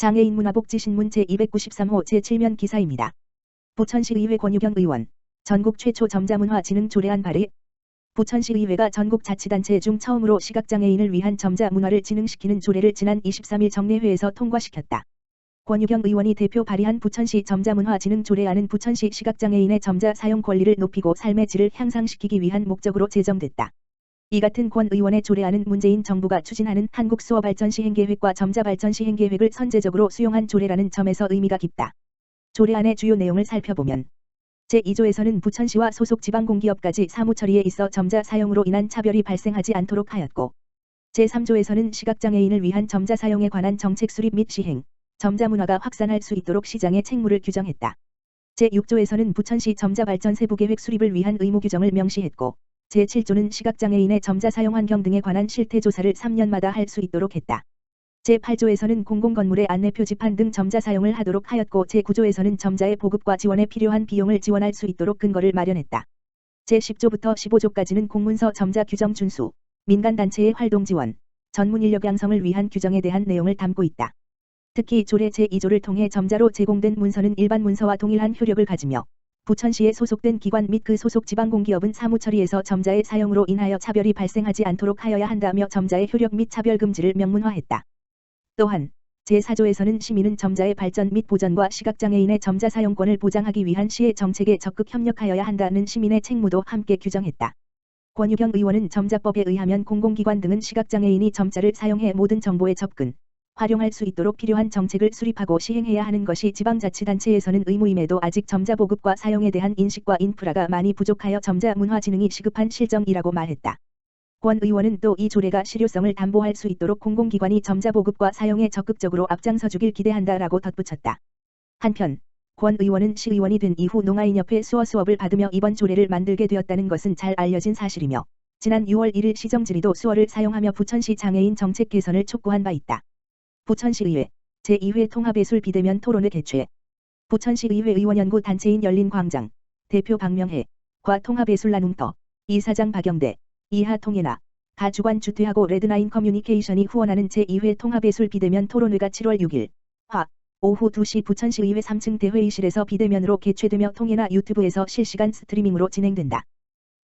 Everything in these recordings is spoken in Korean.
장애인 문화복지신문 제293호 제7면 기사입니다. 부천시의회 권유경 의원 전국 최초 점자문화 진흥 조례안 발의 부천시의회가 전국 자치단체 중 처음으로 시각장애인을 위한 점자 문화를 진흥시키는 조례를 지난 23일 정례회에서 통과시켰다. 권유경 의원이 대표 발의한 부천시 점자문화 진흥 조례안은 부천시 시각장애인의 점자 사용 권리를 높이고 삶의 질을 향상시키기 위한 목적으로 제정됐다. 이 같은 권 의원의 조례안은 문재인 정부가 추진하는 한국 수어 발전 시행계획과 점자 발전 시행계획을 선제적으로 수용한 조례라는 점에서 의미가 깊다. 조례안의 주요 내용을 살펴보면 제2조에서는 부천시와 소속 지방공기업까지 사무처리에 있어 점자 사용으로 인한 차별이 발생하지 않도록 하였고 제3조에서는 시각장애인을 위한 점자 사용에 관한 정책 수립 및 시행, 점자 문화가 확산할 수 있도록 시장의 책무를 규정했다. 제6조에서는 부천시 점자 발전 세부계획 수립을 위한 의무 규정을 명시했고 제7조는 시각장애인의 점자 사용 환경 등에 관한 실태 조사를 3년마다 할 수 있도록 했다. 제8조에서는 공공건물의 안내 표지판 등 점자 사용을 하도록 하였고 제9조에서는 점자의 보급과 지원에 필요한 비용을 지원할 수 있도록 근거를 마련했다. 제10조부터 15조까지는 공문서 점자 규정 준수, 민간단체의 활동 지원, 전문 인력 양성을 위한 규정에 대한 내용을 담고 있다. 특히 조례 제2조를 통해 점자로 제공된 문서는 일반 문서와 동일한 효력을 가지며 부천시에 소속된 기관 및 그 소속 지방공기업은 사무처리에서 점자의 사용으로 인하여 차별이 발생하지 않도록 하여야 한다며 점자의 효력 및 차별 금지를 명문화했다. 또한 제4조에서는 시민은 점자의 발전 및 보전과 시각장애인의 점자 사용권을 보장하기 위한 시의 정책에 적극 협력하여야 한다는 시민의 책무도 함께 규정했다. 권유경 의원은 점자법에 의하면 공공기관 등은 시각장애인이 점자를 사용해 모든 정보에 접근, 활용할 수 있도록 필요한 정책을 수립하고 시행해야 하는 것이 지방자치단체에서는 의무임에도 아직 점자 보급과 사용에 대한 인식과 인프라가 많이 부족하여 점자 문화 진흥이 시급한 실정이라고 말했다. 권 의원은 또 이 조례가 실효성을 담보할 수 있도록 공공기관이 점자 보급과 사용에 적극적으로 앞장서 주길 기대한다라고 덧붙였다. 한편 권 의원은 시의원이 된 이후 농아인협회 수어 수업을 받으며 이번 조례를 만들게 되었다는 것은 잘 알려진 사실이며 지난 6월 1일 시정질의도 수어를 사용하며 부천시 장애인 정책 개선을 촉구한 바 있다. 부천시의회 제2회 통합예술 비대면 토론회 개최. 부천시의회 의원연구 단체인 열린광장 대표 박명혜 과 통합예술 나눔터 이사장 박영대 이하 통해나 가주관 주퇴하고 레드나인 커뮤니케이션이 후원하는 제2회 통합예술 비대면 토론회가 7월 6일 화 오후 2시 부천시의회 3층 대회의실에서 비대면으로 개최되며 통해나 유튜브에서 실시간 스트리밍으로 진행된다.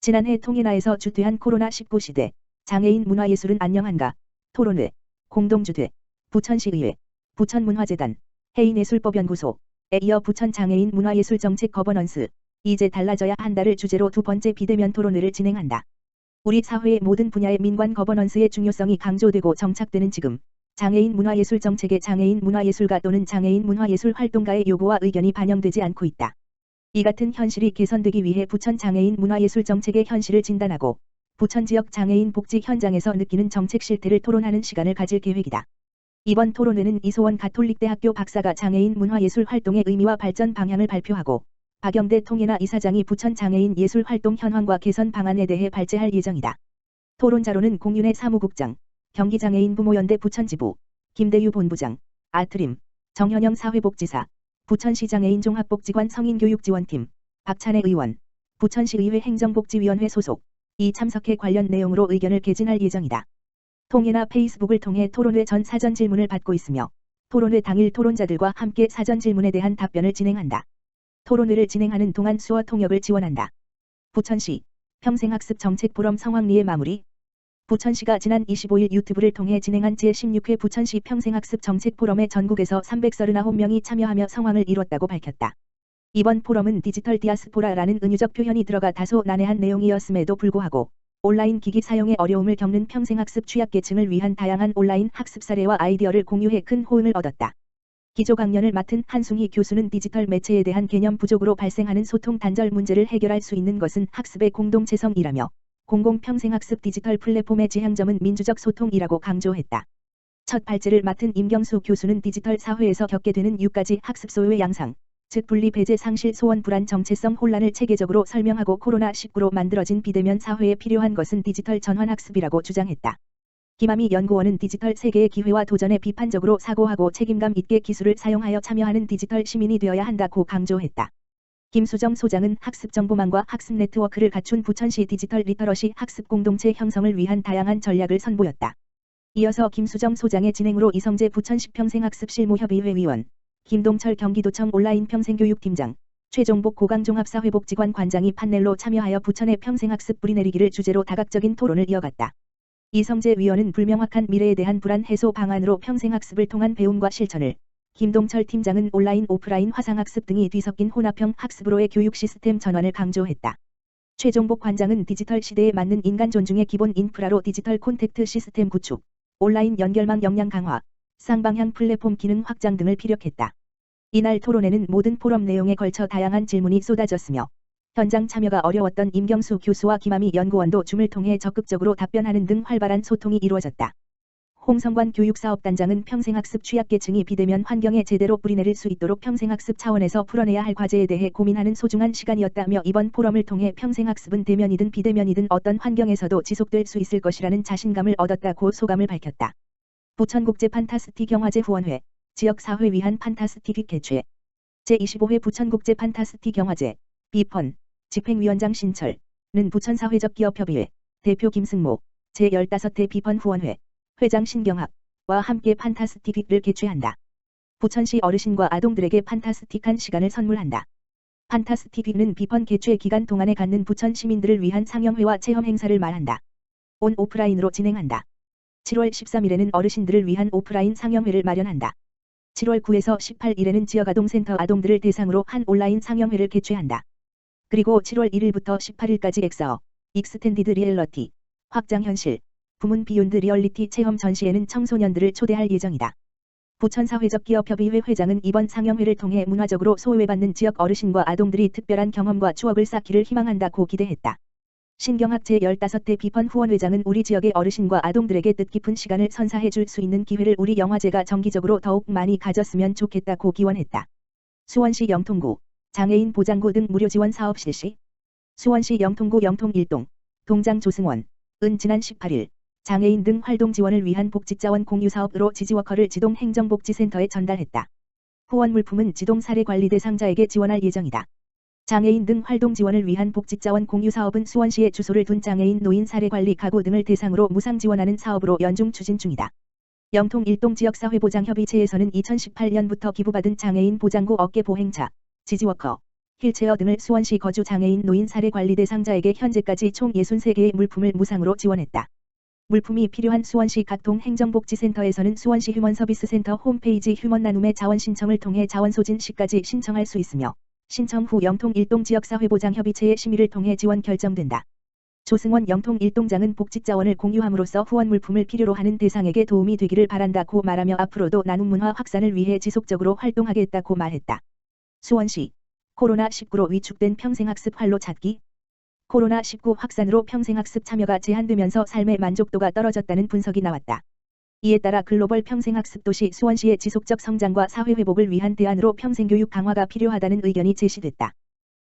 지난해 통해나에서 주퇴한 코로나19 시대 장애인 문화예술은 안녕한가? 토론회 공동주퇴 부천시의회, 부천문화재단, 해인예술법연구소에 이어 부천장애인 문화예술정책 거버넌스, 이제 달라져야 한다를 주제로 두 번째 비대면 토론회를 진행한다. 우리 사회의 모든 분야의 민관 거버넌스의 중요성이 강조되고 정착되는 지금, 장애인 문화예술 정책에 장애인 문화예술가 또는 장애인 문화예술 활동가의 요구와 의견이 반영되지 않고 있다. 이 같은 현실이 개선되기 위해 부천 장애인 문화예술 정책의 현실을 진단하고 부천 지역 장애인 복지 현장에서 느끼는 정책 실태를 토론하는 시간을 가질 계획이다. 이번 토론회는 이소원 가톨릭대학교 박사가 장애인 문화예술 활동의 의미와 발전 방향을 발표하고 박영대 통일나 이사장이 부천 장애인 예술 활동 현황과 개선 방안에 대해 발제할 예정이다. 토론자로는 공윤의 사무국장, 경기장애인 부모연대 부천지부, 김대유 본부장, 아트림, 정현영 사회복지사, 부천시 장애인 종합복지관 성인교육지원팀, 박찬혜 의원, 부천시의회 행정복지위원회 소속, 이 참석해 관련 내용으로 의견을 개진할 예정이다. 통해나 페이스북을 통해 토론회 전 사전 질문을 받고 있으며 토론회 당일 토론자들과 함께 사전 질문에 대한 답변을 진행한다. 토론회를 진행하는 동안 수어 통역을 지원한다. 부천시 평생학습 정책 포럼 성황리의 마무리 부천시가 지난 25일 유튜브를 통해 진행한 제16회 부천시 평생학습 정책 포럼에 전국에서 339명이 참여하며 성황을 이뤘다고 밝혔다. 이번 포럼은 디지털 디아스포라라는 은유적 표현이 들어가 다소 난해한 내용이었음에도 불구하고 온라인 기기 사용에 어려움을 겪는 평생학습 취약계층을 위한 다양한 온라인 학습 사례와 아이디어를 공유해 큰 호응을 얻었다. 기조 강연을 맡은 한승희 교수는 디지털 매체에 대한 개념 부족으로 발생하는 소통 단절 문제를 해결할 수 있는 것은 학습의 공동체성이라며 공공 평생학습 디지털 플랫폼의 지향점은 민주적 소통이라고 강조했다. 첫 발제를 맡은 임경수 교수는 디지털 사회에서 겪게 되는 6가지 학습 소요의 양상, 즉 분리 배제 상실 소원 불안 정체성 혼란을 체계적으로 설명하고 코로나19로 만들어진 비대면 사회에 필요한 것은 디지털 전환 학습이라고 주장했다. 김아미 연구원은 디지털 세계의 기회와 도전에 비판적으로 사고하고 책임감 있게 기술을 사용하여 참여하는 디지털 시민이 되어야 한다고 강조했다. 김수정 소장은 학습정보망과 학습 네트워크를 갖춘 부천시 디지털 리터러시 학습 공동체 형성을 위한 다양한 전략을 선보였다. 이어서 김수정 소장의 진행으로 이성재 부천시 평생학습 실무협의회 위원, 김동철 경기도청 온라인 평생교육팀장, 최종복 고강종합사회복지관 관장이 판넬로 참여하여 부천의 평생학습 뿌리내리기를 주제로 다각적인 토론을 이어갔다. 이성재 위원은 불명확한 미래에 대한 불안 해소 방안으로 평생학습을 통한 배움과 실천을, 김동철 팀장은 온라인 오프라인 화상학습 등이 뒤섞인 혼합형 학습으로의 교육 시스템 전환을 강조했다. 최종복 관장은 디지털 시대에 맞는 인간 존중의 기본 인프라로 디지털 콘택트 시스템 구축, 온라인 연결망 역량 강화, 쌍방향 플랫폼 기능 확장 등을 피력했다. 이날 토론회는 모든 포럼 내용에 걸쳐 다양한 질문이 쏟아졌으며 현장 참여가 어려웠던 임경수 교수와 김아미 연구원도 줌을 통해 적극적으로 답변하는 등 활발한 소통이 이루어졌다. 홍성관 교육사업단장은 평생학습 취약계층이 비대면 환경에 제대로 뿌리내릴 수 있도록 평생학습 차원에서 풀어내야 할 과제에 대해 고민하는 소중한 시간이었다며 이번 포럼을 통해 평생학습은 대면이든 비대면이든 어떤 환경에서도 지속될 수 있을 것이라는 자신감을 얻었다고 소감을 밝혔다. 부천국제 판타스틱 영화제 후원회 지역사회 위한 판타스틱 개최 제25회 부천국제 판타스틱 영화제 비펀 집행위원장 신철은 부천사회적 기업협의회 대표 김승모 제15대 비펀 후원회 회장 신경학과 함께 판타스틱을 개최한다. 부천시 어르신과 아동들에게 판타스틱한 시간을 선물한다. 판타스틱은 비펀 개최 기간 동안에 갖는 부천 시민들을 위한 상영회와 체험 행사를 말한다. 온 오프라인으로 진행한다. 7월 13일에는 어르신들을 위한 오프라인 상영회를 마련한다. 7월 9에서 18일에는 지역아동센터 아동들을 대상으로 한 온라인 상영회를 개최한다. 그리고 7월 1일부터 18일까지 엑사어, 익스텐디드 리얼러티, 확장현실, 부문 비욘드 리얼리티 체험 전시에는 청소년들을 초대할 예정이다. 부천사회적 기업협의회 회장은 이번 상영회를 통해 문화적으로 소외받는 지역 어르신과 아동들이 특별한 경험과 추억을 쌓기를 희망한다고 기대했다. 신경학 제 15대 비펀 후원회장은 우리 지역의 어르신과 아동들에게 뜻깊은 시간을 선사해 줄 수 있는 기회를 우리 영화제가 정기적으로 더욱 많이 가졌으면 좋겠다고 기원했다. 수원시 영통구, 장애인 보장구 등 무료 지원 사업 실시 수원시 영통구 영통 1동, 동장 조승원, 은 지난 18일 장애인 등 활동 지원을 위한 복지자원 공유 사업으로 지지워커를 지동 행정복지센터에 전달했다. 후원 물품은 지동 사례 관리 대상자에게 지원할 예정이다. 장애인 등 활동 지원을 위한 복지자원 공유 사업은 수원시에 주소를 둔 장애인 노인 사례관리 가구 등을 대상으로 무상 지원하는 사업으로 연중 추진 중이다. 영통 일동 지역사회보장협의체에서는 2018년부터 기부받은 장애인 보장구 어깨 보행차, 지지워커, 휠체어 등을 수원시 거주 장애인 노인 사례관리 대상자에게 현재까지 총 63개의 물품을 무상으로 지원했다. 물품이 필요한 수원시 각동 행정복지센터에서는 수원시 휴먼서비스센터 홈페이지 휴먼 나눔의 자원 신청을 통해 자원 소진 시까지 신청할 수 있으며 신청 후 영통 일동 지역사회보장협의체의 심의를 통해 지원 결정된다. 조승원 영통 일동장은 복지자원을 공유함으로써 후원 물품을 필요로 하는 대상에게 도움이 되기를 바란다고 말하며 앞으로도 나눔 문화 확산을 위해 지속적으로 활동하겠다고 말했다. 수원시 코로나19로 위축된 평생학습 활로 찾기 코로나19 확산으로 평생학습 참여가 제한되면서 삶의 만족도가 떨어졌다는 분석이 나왔다. 이에 따라 글로벌 평생학습 도시 수원시의 지속적 성장과 사회 회복을 위한 대안으로 평생교육 강화가 필요하다는 의견이 제시됐다.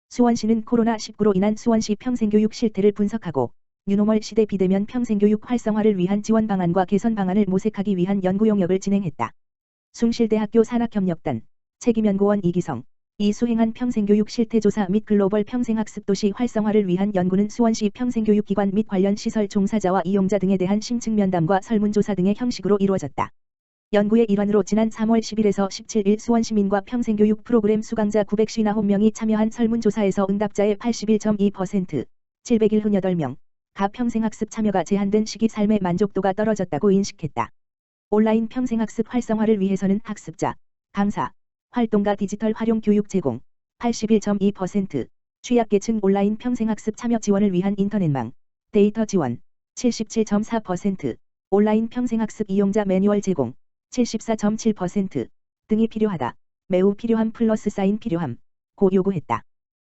수원시는 코로나19로 인한 수원시 평생교육 실태를 분석하고 뉴노멀 시대 비대면 평생교육 활성화를 위한 지원 방안과 개선 방안을 모색하기 위한 연구 용역을 진행했다. 숭실대학교 산학협력단 책임연구원 이기성 이 수행한 평생교육 실태조사 및 글로벌 평생학습 도시 활성화를 위한 연구는 수원시 평생교육기관 및 관련 시설 종사자와 이용자 등에 대한 심층 면담과 설문조사 등의 형식으로 이루어졌다. 연구의 일환으로 지난 3월 10일에서 17일 수원시민과 평생교육 프로그램 수강자 959명이 참여한 설문조사에서 응답자의 81.2%, 778명, 가 평생학습 참여가 제한된 시기 삶의 만족도가 떨어졌다고 인식했다. 온라인 평생학습 활성화를 위해서는 학습자, 강사, 활동가 디지털 활용 교육 제공 81.2%, 취약계층 온라인 평생학습 참여 지원을 위한 인터넷망, 데이터 지원 77.4%, 온라인 평생학습 이용자 매뉴얼 제공 74.7% 등이 필요하다. 매우 필요함 플러스 사인 필요함. 고 요구했다.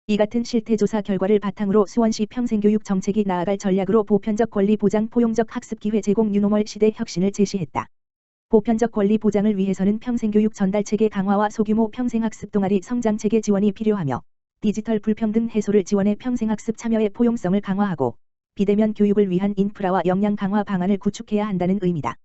이 같은 실태조사 결과를 바탕으로 수원시 평생교육 정책이 나아갈 전략으로 보편적 권리 보장 포용적 학습 기회 제공 뉴노멀 시대 혁신을 제시했다. 보편적 권리 보장을 위해서는 평생교육 전달체계 강화와 소규모 평생학습 동아리 성장체계 지원이 필요하며 디지털 불평등 해소를 지원해 평생학습 참여의 포용성을 강화하고 비대면 교육을 위한 인프라와 역량 강화 방안을 구축해야 한다는 의미다.